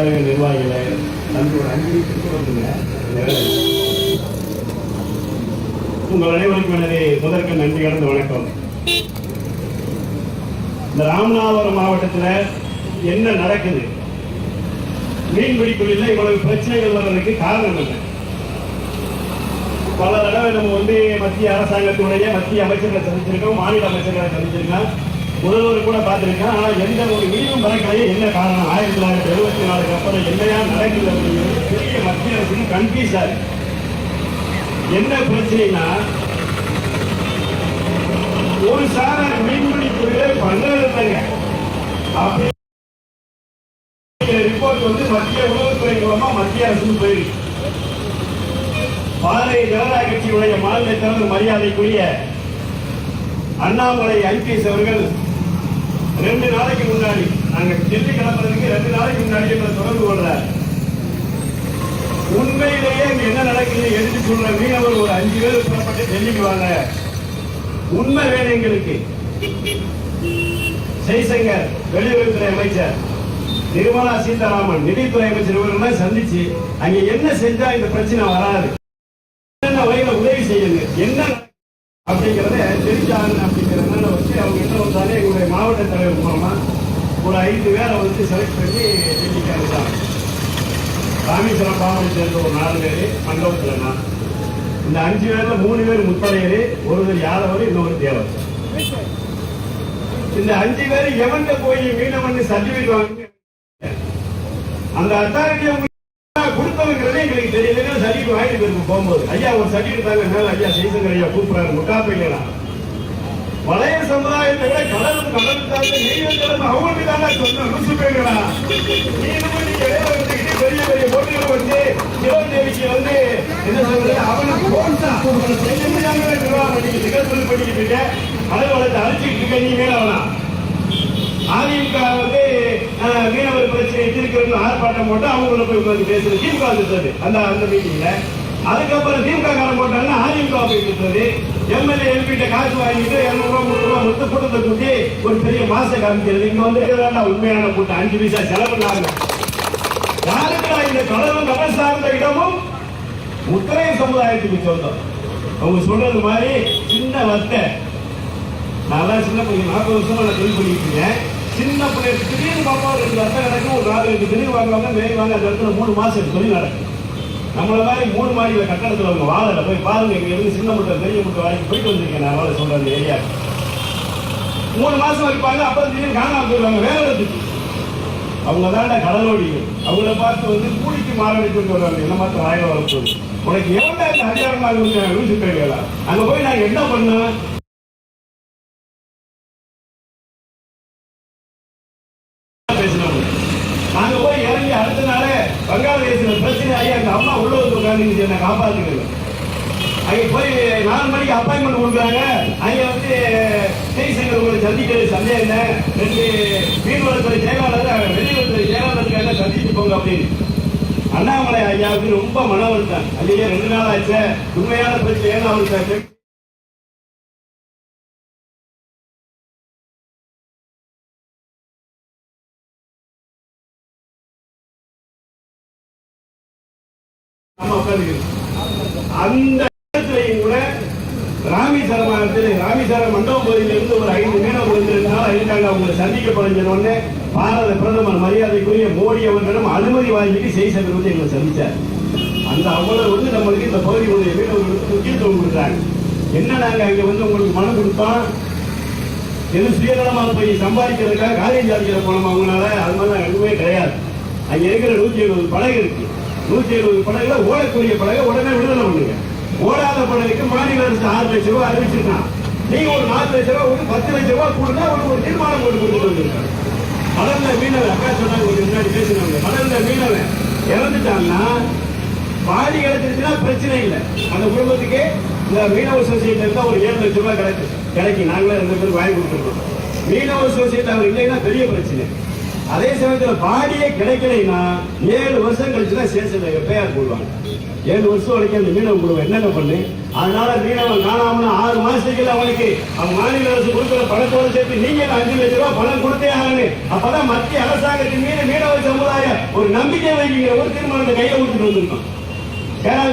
கழக நிர்வாகிகளை நன்றி அஞ்சு கொடுத்துங்க உங்கள் அனைவருக்கும் எனது முதற்க நன்றி கடந்த வணக்கம். இந்த ராமநாதபுரம் மாவட்டத்தில் என்ன நடக்குது? மீன்பிடி தொழிலில் இவ்வளவு பிரச்சனைகள் வர்றதுக்கு காரணம் என்ன? பல தடவை நம்ம வந்து மத்திய அரசாங்கத்துடைய மத்திய அமைச்சர்களை சந்திச்சிருக்கோம் மாநில அமைச்சர்களை சந்திச்சிருக்கோம். முதல்வர் கூட பார்த்திருக்கேன். ஆனால் எந்த ஒரு முடிவும் நடக்கலையே என்ன காரணம்? ஆயிரத்தி தொள்ளாயிரத்தி எழுபத்தி நாலுக்கு அப்புறம் என்னையா நடக்குது அப்படிங்கிறது பெரிய மத்திய அரசுக்கு கன்ஃபியூஸாக இருக்கு. என்ன பிரச்சனைனா ஒரு சார மீன்பிடி தொழிலை பண்ணதில்லைங்க அப்படி ரிப்போர்ட் வந்து மத்திய உணவுத்துறை மூலமா மத்திய அரசுக்கு போயிருக்கு. பாரதிய ஜனதா கட்சியுடைய மாநில தலைவர் மரியாதைக்குரிய அண்ணாமலை ஐபிஎஸ் அவர்கள் ரெண்டு நாளைக்கு முன்னாடி நாங்க டெல்லி கிளம்புறதுக்கு ரெண்டு நாளைக்கு முன்னாடி எங்களை தொடர்பு கொள்றார். உண்மையிலேயே இங்க என்ன நடக்குது எடுத்து சொல்ற மீனவர் ஒரு அஞ்சு பேர் புறப்பட்டு டெல்லிக்கு வாங்க. உண்மை வேணும் எங்களுக்கு. ஜெய்சங்கர் வெளியுறவுத்துறை அமைச்சர் நிர்மலா சீதாராமன் நிதித்துறை அமைச்சர் இவர்கள் சந்திச்சு அங்க என்ன செஞ்சா இந்த பிரச்சனை வராது. என்னென்ன வகையில உதவி செய்யுங்க? என்ன அப்படிங்கறத தெரிஞ்சாங்க அப்படிங்கறதுனால வச்சு அவங்க என்ன வந்தாலே எங்களுடைய மாவட்ட தலைவர் மூலமா ஒரு ஐந்து பேரை வந்து செலக்ட் பண்ணி டெல்லிக்கு அனுப்பிச்சாங்க ராமேஸ்வரம் பாவனை சேர்ந்த ஒரு நாலு பேர் மண்டபத்துல நான். இந்த அஞ்சு பேர்ல மூணு பேர் முத்தரையர் ஒருவர் யாதவர் இன்னொரு தேவர். இந்த அஞ்சு பேர் எவன்கிட்ட போய் மீனவன் சர்டிபிகேட் வாங்கி அந்த அத்தாரிட்டி போகும்போது ஐயா ஒரு சர்டிஃபிகேட் தாங்க. மேல ஐயா செய்தங்க ஐயா கூப்பிடுறாரு. முட்டாப்பைங்களா வளைய சமுதாயத்தை விட கடலும் கடல் தாங்க நெய்வேலிகளும் அவங்களுக்கு தானே சொன்ன ருசு பேருங்களா நீங்க நீங்க பெரிய பெரிய போட்டிகள் வந்து சிவன் தேவிக்கு வந்து என்ன சொல்றது? அவனுக்கு போன்சா. செய்ய முடியாம நிர்வாகம் நீங்க நிகழ்ச்சி பண்ணிக்கிட்டு இருக்க? கடல் வளத்தை அழிச்சிட்டு இருக்க. நீ மேல அவனா அதிமுக வந்து மீனவர் பிரச்சனை எதிர்க்கிறது ஆர்ப்பாட்டம் போட்டு அவங்கள போய் உட்காந்து பேசுறது. திமுக திட்டது அந்த அந்த மீட்டிங்ல அதுக்கப்புறம் திமுக காரம் போட்டாங்கன்னா அதிமுக போயிட்டு எம்எல்ஏ எம்பிட்ட காசு வாங்கிட்டு இருநூறு ரூபா முந்நூறு ரூபா மொத்த கூட்டத்தை கூட்டி ஒரு பெரிய மாச காமிக்கிறது. இங்க வந்து உண்மையான கூட்டம். அஞ்சு பைசா செலவு யாருக்கா இந்த தொடர்பு கடல் சார்ந்த இடமும்? முத்திரைய சமுதாயத்துக்கு சொந்தம். அவங்க சொல்றது மாதிரி சின்ன வத்தை நல்லா சின்ன பையன் நாற்பது வருஷமா நான் தொழில் பண்ணிட்டு இருக்கேன். சின்ன பிள்ளை திடீர்னு பாப்பா ரெண்டு வருஷம் நடக்கும் ஒரு நாலு ரெண்டு திடீர்னு வாங்குவாங்க மேய் வாங்க அந்த இடத்துல மூணு மாசம் தொழில் நடக்கும். நம்மள மாதிரி மூணு மாடியில கட்டணத்தில் அவங்க வாழல போய் பாருங்க இங்க இருந்து சின்ன முட்டை பெரிய முட்டை வரைக்கும் போயிட்டு வந்திருக்கேன் நான் வாழ சொல்றேன் அந்த ஏரியா. மூணு மாசம் வைப்பாங்க அப்புறம் திடீர்னு காணாம போயிடுவாங்க வேலை இடத்துக்கு அவங்க தான் கடலோடிகள். அவங்கள பார்த்து வந்து கூலிக்கு மாறடிச்சுட்டு வருவாங்க. என்ன மாத்த வாயில வரப்போகுது உனக்கு எவ்வளோ இந்த அதிகாரமாக லூசு பேர்களா அங்க போய் நான் என்ன பண்ணுவேன் பேசினவங்க. நாங்க போய் இறங்கி அடுத்த நாளே பங்களாதேசில பிரச்சனை ஆகி எங்கள் அம்மா உள்ள வந்து உட்காந்து என்ன காப்பாற்றுக்கிறது அங்கே போய் நாலு மணிக்கு அப்பாயின்மெண்ட் கொடுக்குறாங்க. அங்கே வந்து ஜெய்சங்கர் உங்களை சந்திக்கிறது சந்தேகம் என்ன? ரெண்டு மீன்வளத்துறை செயலாளர் வெளியுறவுத்துறை செயலாளருக்காக சந்திச்சு போங்க அப்படின்னு. அண்ணாமலை ஐயாவுக்கு ரொம்ப மன வருத்தம் ஐயா ரெண்டு நாள் ஆச்சு. உண்மையான பிரச்சனை ஏன்னா அவருக்கு அந்த இடத்துலையும் கூட ராமேஸ்வரத்தில் ராமேஸ்வரம் மண்டபம் பகுதியில இருந்து ஒரு ஐந்து மீனவர் வந்து ரெண்டு அவங்களை சந்திக்க போறேன்னு உடனே பாரத பிரதமர் மரியாதைக்குரிய மோடி அவர்களிடம் அனுமதி வாங்கிட்டு செய்சங்கர் வந்து எங்களை சந்தித்தார் அந்த அவ்வளவு வந்து நம்மளுக்கு இந்த பகுதியுடைய மீனவர்களுக்கு முக்கியத்துவம் கொடுக்குறாங்க. என்ன நாங்கள் அங்கே வந்து உங்களுக்கு மனம் கொடுத்தோம்? எது சுயநலமாக போய் சம்பாதிக்கிறதுக்காக காலேஜ் அடிக்கிற போனோம் அவங்களால அது மாதிரி எதுவுமே கிடையாது. அங்கே இருக்கிற நூற்றி எழுபது படகு இருக்குது நூத்தி எழுபது படகுல ஓடக்கூடிய படகு உடனே விடுதலை பண்ணுங்க ஓடாத படகுக்கு மாநில அரசு ஆறு லட்சம் ரூபாய் அறிவிச்சிருக்கான். நீங்க ஒரு நாலு லட்ச ரூபாய் ஒரு பத்து லட்ச ரூபாய் கொடுத்தா ஒரு ஒரு தீர்மானம் கொண்டு கொடுத்துட்டு வந்திருக்காங்க கடல்ல மீனவன் அக்கா சொன்னாங்க ஒரு முன்னாடி பேசினாங்க கடல்ல மீனவன் இறந்துட்டாங்கன்னா பாதி கிடைச்சிருச்சுன்னா பிரச்சனை இல்லை. அந்த குடும்பத்துக்கு இந்த மீனவ சொசைட்டி இருந்தா ஒரு ஏழு லட்சம் ரூபாய் கிடைக்கும். கிடைக்கும். நாங்களே ரெண்டு பேரும் வாங்கி கொடுத்துருக்கோம். மீனவ சொசைட்டி அவர் இல்லைன்னா பெரிய பிரச்சனை. அதே சமயத்தில் பாடியே கிடைக்கலைன்னா ஏழு வருஷம் கழிச்சு தான் சேஷன் எஃப்ஐஆர் போடுவாங்க. ஏழு வருஷம் வரைக்கும் அந்த மீனவ குழுவை என்னென்ன பண்ணு? அதனால மீனவன் காணாமனா ஆறு மாசத்துக்குள்ள அவனுக்கு அவன் மாநில அரசு கொடுக்குற பணத்தோட சேர்த்து நீங்க அஞ்சு லட்ச ரூபாய் பணம் கொடுத்தே ஆகணும். அப்பதான் மத்திய அரசாங்கத்தின் மீது மீனவ சமுதாயம் ஒரு நம்பிக்கை வைக்கிற ஒரு தீர்மானத்தை கையை விட்டுட்டு வந்திருக்கோம் கேரள